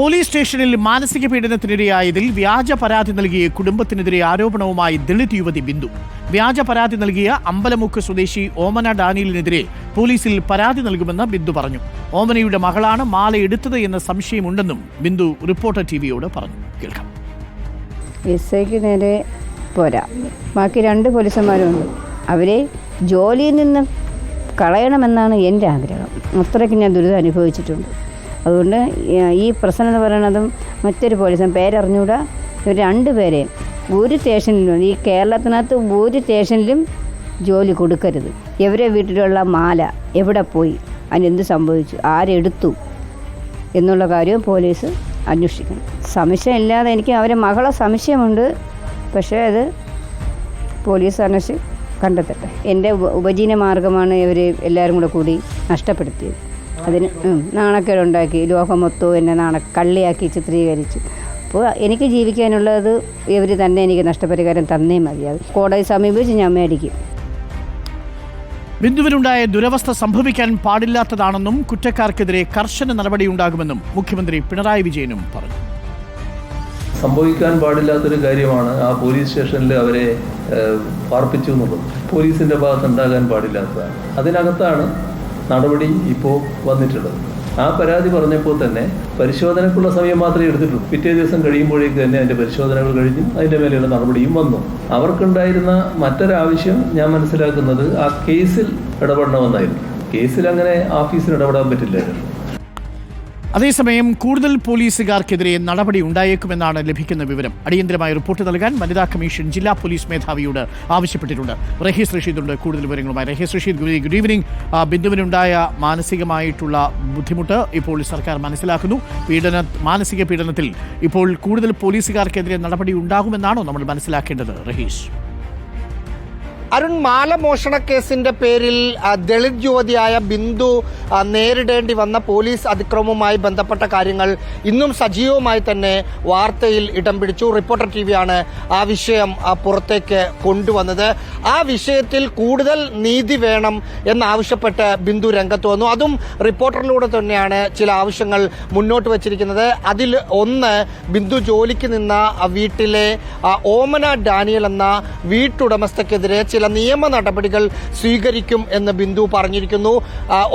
Police സ്റ്റേഷനിൽ മാനസിക പീഡനത്തിനിരയായതിൽ വ്യാജ പരാതി നൽകിയ കുടുംബത്തിനെതിരെ ആരോപണവുമായി ദളിത് യുവതി ബിന്ദു. വ്യാജ പരാതി നൽകിയ അമ്പലമുക്ക് സ്വദേശി ഓമന ഡാനിയലിനെതിരെ പോലീസിൽ പരാതി നൽകുമെന്ന് ബിന്ദു പറഞ്ഞു. ഓമനയുടെ മകളാണ് മാല എടുത്തത് എന്ന സംശയമുണ്ടെന്നും ബിന്ദു റിപ്പോർട്ടർ ടിവിയോട് പറഞ്ഞു. കേൾക്കാം. നേരെ പോരാ. ബാക്കി രണ്ട് പോലീസുമാരുണ്ട്. അവരെ ജോലിയിൽ നിന്ന് കളയണമെന്നാണ് എന്റെ ആഗ്രഹം. അത്രയ്ക്ക് ഞാൻ ദുരിതം അനുഭവിച്ചിട്ടുണ്ട്. അതുകൊണ്ട് ഈ പ്രശ്നം എന്ന് പറയുന്നതും മറ്റൊരു പോലീസും പേരറിഞ്ഞുകൂടാ ഇവർ രണ്ടുപേരെയും ഒരു സ്റ്റേഷനിലും ഈ കേരളത്തിനകത്ത് ഒരു സ്റ്റേഷനിലും ജോലി കൊടുക്കരുത്. ഇവരെ വീട്ടിലുള്ള മാല എവിടെ പോയി അതിനെന്ത് സംഭവിച്ചു ആരെടുത്തു എന്നുള്ള കാര്യവും പോലീസ് അന്വേഷിക്കണം. സംശയമില്ലാതെ എനിക്ക് അവരെ മകളെ സംശയമുണ്ട്. പക്ഷേ അത് പോലീസ് അന്വേഷിച്ച് കണ്ടെത്തട്ടെ. എന്റെ ഉപജീവന മാർഗമാണ് ഇവർ എല്ലാവരും കൂടെ കൂടി നഷ്ടപ്പെടുത്തിയത്. അതിന് നാണക്കേട് നാണക്കേടുണ്ടാക്കി. ലോകം മൊത്തവും എന്നെ നാണ കള്ളിയാക്കി ചിത്രീകരിച്ചു. അപ്പോൾ എനിക്ക് ജീവിക്കാനുള്ളത് ഇവർ തന്നെ എനിക്ക് നഷ്ടപരിഹാരം തന്നേ മതിയാകും കോടതി സമീപിച്ച് ഞാൻ മേടിക്കും. ബിന്ദുവിനുണ്ടായ ദുരവസ്ഥ സംഭവിക്കാൻ പാടില്ലാത്തതാണെന്നും കുറ്റക്കാർക്കെതിരെ കർശന നടപടിയുണ്ടാകുമെന്നും മുഖ്യമന്ത്രി പിണറായി വിജയനും പറഞ്ഞു. സംഭവിക്കാൻ പാടില്ലാത്തൊരു കാര്യമാണ് ആ പോലീസ് സ്റ്റേഷനിൽ അവരെ പാർപ്പിച്ചു എന്നുള്ളത്. പോലീസിന്റെ ഭാഗത്ത് ഉണ്ടാകാൻ പാടില്ലാത്തതാണ്. അതിനകത്താണ് നടപടി ഇപ്പോൾ വന്നിട്ടുള്ളത്. ആ പരാതി പറഞ്ഞപ്പോൾ തന്നെ പരിശോധനക്കുള്ള സമയം മാത്രമേ എടുത്തിട്ടുള്ളൂ. പിറ്റേ ദിവസം കഴിയുമ്പോഴേക്ക് തന്നെ അതിന്റെ പരിശോധനകൾ കഴിഞ്ഞു അതിന്റെ മേലെയുള്ള നടപടിയും വന്നു. അവർക്കുണ്ടായിരുന്ന മറ്റൊരാവശ്യം ഞാൻ മനസ്സിലാക്കുന്നത് ആ കേസിൽ ഇടപെടണമെന്നായിരുന്നു. കേസിൽ അങ്ങനെ ഓഫീസിൽ ഇടപെടാൻ പറ്റില്ലായിരുന്നു. അതേസമയം കൂടുതൽ പോലീസുകാർക്കെതിരെ നടപടി ഉണ്ടായേക്കുമെന്നാണ് ലഭിക്കുന്ന വിവരം. അടിയന്തരമായ റിപ്പോർട്ട് നൽകാൻ വനിതാ കമ്മീഷൻ ജില്ലാ പോലീസ് മേധാവിയോട് ആവശ്യപ്പെട്ടിട്ടുണ്ട്. റഹീസ് റഷീദുണ്ട്. കൂടുതൽ വിവരങ്ങളുമായി റഹീസ് റഷീദ്. ഗുഡ് ഈവനിങ് ബിന്ദുവിനുണ്ടായ മാനസികമായിട്ടുള്ള ബുദ്ധിമുട്ട് ഇപ്പോൾ സർക്കാർ മനസ്സിലാക്കുന്നു. പീഡന മാനസിക പീഡനത്തിൽ ഇപ്പോൾ കൂടുതൽ പോലീസുകാർക്കെതിരെ നടപടി ഉണ്ടാകുമെന്നാണോ നമ്മൾ മനസ്സിലാക്കേണ്ടത് റഹീഷ് അരുൺ മാല മോഷണ കേസിന്റെ പേരിൽ ദളിത് യുവതിയായ ബിന്ദു നേരിടേണ്ടി വന്ന പോലീസ് അതിക്രമവുമായി ബന്ധപ്പെട്ട കാര്യങ്ങൾ ഇന്നും സജീവമായി തന്നെ വാർത്തയിൽ ഇടം പിടിച്ചു. റിപ്പോർട്ടർ ടി വിയാണ് ആ വിഷയം പുറത്തേക്ക് കൊണ്ടുവന്നത്. ആ വിഷയത്തിൽ കൂടുതൽ നീതി വേണം എന്നാവശ്യപ്പെട്ട് ബിന്ദു രംഗത്ത് വന്നു. അതും റിപ്പോർട്ടറിലൂടെ തന്നെയാണ് ചില ആവശ്യങ്ങൾ മുന്നോട്ട് വച്ചിരിക്കുന്നത്. അതിൽ ഒന്ന് ബിന്ദു ജോലിക്ക് നിന്ന വീട്ടിലെ ഓമന ഡാനിയൽ എന്ന വീട്ടുടമസ്ഥക്കെതിരെ ചില നിയമ നടപടികൾ സ്വീകരിക്കും എന്ന് ബിന്ദു പറഞ്ഞിരിക്കുന്നു.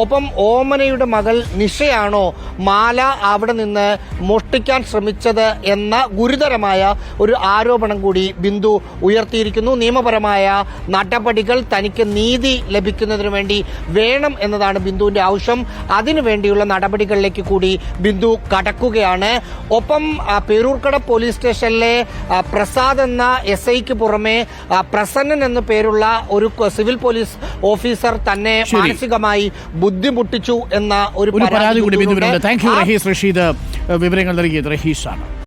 ഒപ്പം ഓമനയുടെ മകൾ നിഷയാണോ മാല അവിടെ നിന്ന് മോഷ്ടിക്കാൻ ശ്രമിച്ചത് എന്ന ഗുരുതരമായ ഒരു ആരോപണം കൂടി ബിന്ദു ഉയർത്തിയിരിക്കുന്നു. നിയമപരമായ നടപടികൾ തനിക്ക് നീതി ലഭിക്കുന്നതിന് വേണ്ടി വേണം എന്നതാണ് ബിന്ദുവിന്റെ ആവശ്യം. അതിനുവേണ്ടിയുള്ള നടപടികളിലേക്ക് കൂടി ബിന്ദു കടക്കുകയാണ്. ഒപ്പം പേരൂർക്കട പോലീസ് സ്റ്റേഷനിലെ പ്രസാദ് എന്ന എസ് ഐക്ക് പുറമെ പ്രസന്നൻ എന്ന പേരുള്ള ഒരു സിവിൽ പോലീസ് ഓഫീസർ തന്നെ മാനസികമായി ബുദ്ധിമുട്ടിച്ചു എന്ന ഒരു പരാതി കൂടി വിവരങ്ങൾ നൽകിയത് റഹീഷാണ്